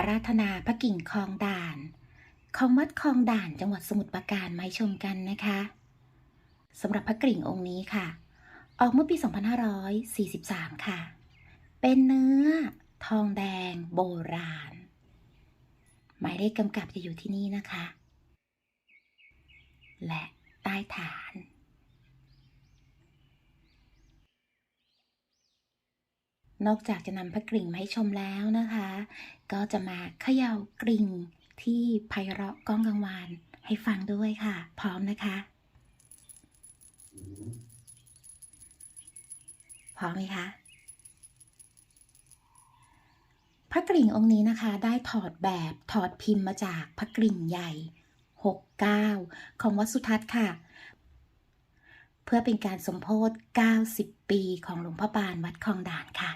อาราธนาพระกิ่งคลองด่านของวัดคลองด่านจังหวัดสมุทรปราการมาชมกันนะคะสำหรับพระกิ่งองค์นี้ค่ะ ออกเมื่อปี 2543 ค่ะ เป็นเนื้อทองแดงโบราณ หมายเลขกำกับจะอยู่ที่นี่นะคะ และใต้ฐาน นอกจากจะนำพระกริ่งมาให้ชมแล้วนะคะ ก็จะมาเขย่ากริ่งที่ไพเราะก้องกังวานให้ฟังด้วยค่ะ พร้อมนะคะ พร้อมไหมคะพระกริ่งองค์นี้นะคะ ได้ถอดแบบถอดพิมพ์มาจากพระกริ่งใหญ่ 69 ของวัดสุทัศน์ค่ะ เพื่อเป็นการสมโพธ90 ปีของหลวงพ่อปานวัดคลองด่านค่ะ